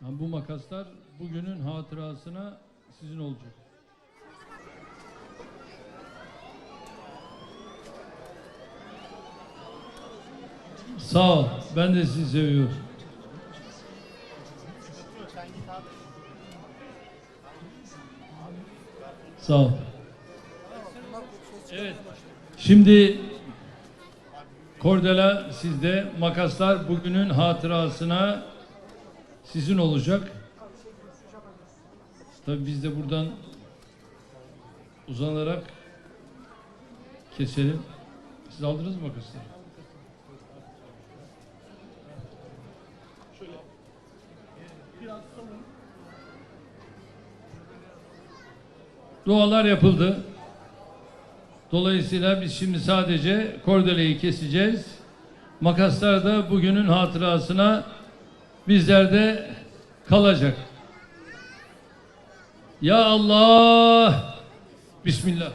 bu makaslar bugünün hatırasına sizin olacak. Sağ ol. Ben de sizi seviyorum. Sağ ol. Evet. Şimdi Kordela sizde, makaslar bugünün hatırasına sizin olacak. Tabii biz de buradan uzanarak keselim. Siz aldınız mı makasları? Dualar yapıldı. Dolayısıyla biz şimdi sadece kordeleyi keseceğiz. Makaslar da bugünün hatırasına bizlerde kalacak. Ya Allah! Bismillah.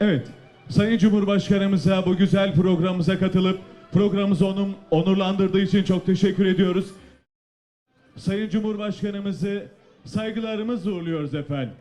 Evet, Sayın Cumhurbaşkanımıza bu güzel programımıza katılıp programımızı onun onurlandırdığı için çok teşekkür ediyoruz. Sayın Cumhurbaşkanımızı saygılarımızla uğurluyoruz efendim.